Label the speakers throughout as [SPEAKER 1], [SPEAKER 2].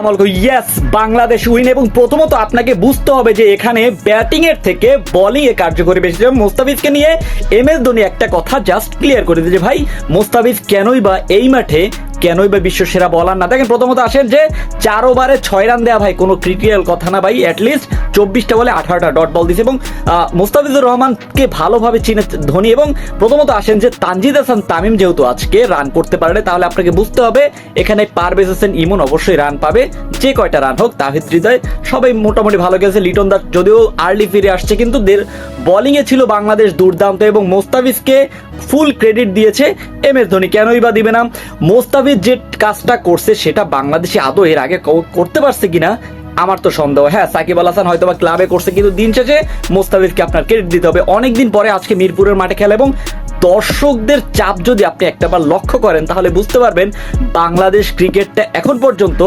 [SPEAKER 1] Yes Bangladesh win এবং প্রথমত আপনাকে বুঝতে হবে যে এখানে ব্যাটিং এর থেকে বোলিং এ কার্যকরী বেশি মোস্তাফিজকে নিয়ে এম এস ধোনি একটা কথা জাস্ট ক্লিয়ার করে দিয়েছে, ভাই, মোস্তাফিজ কেনই বা এই মাঠে কেনই বা বিশ্ব সেরা বলার না? দেখেন প্রথমত আসেন যে চার ওভারে ছয় রান দেওয়া ভাই, কোনো ক্রিটিক্যাল কথা না ভাই অ্যাটলিস্ট চব্বিশটা বলে আঠারোটা ডট বল দিছে এবং মোস্তাফিজুর রহমানকে ভালোভাবে চিনে ধোনি এবং প্রথমত আসেন যে তানজিদ হাসান তামিম যেহেতু আজকে রান করতে পারে তাহলে আপনাকে বুঝতে হবে এখানে পারভেজ হোসেন ইমন অবশ্যই রান পাবে। যে কয়টা রান হোক, তাহিদ হৃদয়, সবাই মোটামুটি ভালো গেছে লিটন দাস যদিও আর্লি ফিরে আসছে, কিন্তু দের বোলিংয়ে ছিল বাংলাদেশ দুর্দান্ত এবং মোস্তাফিজকে ফুল ক্রেডিট দিয়েছে এম এস ধোনি। কেনই বা দিবে না? মোস্তাফিজ যে কাজটা করছে সেটা বাংলাদেশে আদৌ এর আগে করতে পারছে কিনা, আমার তো সন্দেহ। হ্যাঁ সাকিব আল হাসান হয়তো বা ক্লাবে করছে, কিন্তু দিন শেষে মোস্তাফিজকে আপনার ক্রেডিট দিতে হবে। অনেকদিন পরে আজকে মিরপুরের মাঠে খেলা এবং দর্শকদের চাপ যদি আপনি একটাবার লক্ষ্য করেন, তাহলে বুঝতে পারবেন বাংলাদেশ ক্রিকেটটা এখন পর্যন্ত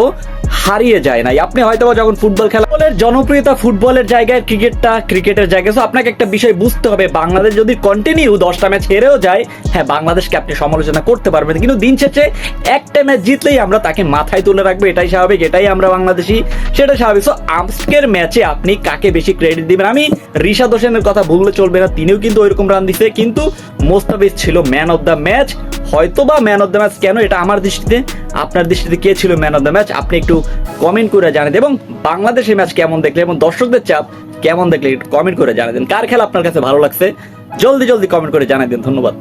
[SPEAKER 1] হারিয়ে যায় নাই। আপনি হয়তো যখন ফুটবল খেলা ফুটবলের জনপ্রিয়তা ফুটবলের জায়গায়, ক্রিকেটটা ক্রিকেটের জায়গায়। আপনাকে একটা বিষয় বুঝতে হবে। বাংলাদেশ যদি কন্টিনিউ দশটা ম্যাচ হেরেও যায় হ্যাঁ বাংলাদেশকে আপনি সমালোচনা করতে পারবেন। কিন্তু দিন শেষে একটা ম্যাচ জিতলেই আমরা তাকে মাথায় তুলে রাখব। এটাই স্বাভাবিক, এটাই আমরা বাংলাদেশি, সেটা স্বাভাবিক। সো আজকের ম্যাচে আপনি কাকে বেশি ক্রেডিট দিবেন? আমি ঋষাদ হোসেনের কথা ভুললে চলবে না, তিনিও কিন্তু ওইরকম রান দিছে। কিন্তু মোস্তাফিজ ছিল ম্যান অফ দ্য ম্যাচ হয়তো বা ম্যান অফ দ্য ম্যাচ কেন? এটা আমার দৃষ্টিতে আপনার দৃষ্টিতে কে ছিল ম্যান অফ দ্য ম্যাচ আপনি একটু কমেন্ট করে জানেন এবং বাংলাদেশের ম্যাচ কেমন দেখলে এবং দর্শকদের চাপ কেমন দেখলে একটু কমেন্ট করে জানাই দেন কার খেলা আপনার কাছে ভালো লাগছে? জলদি জলদি কমেন্ট করে জানাই দিন। ধন্যবাদ।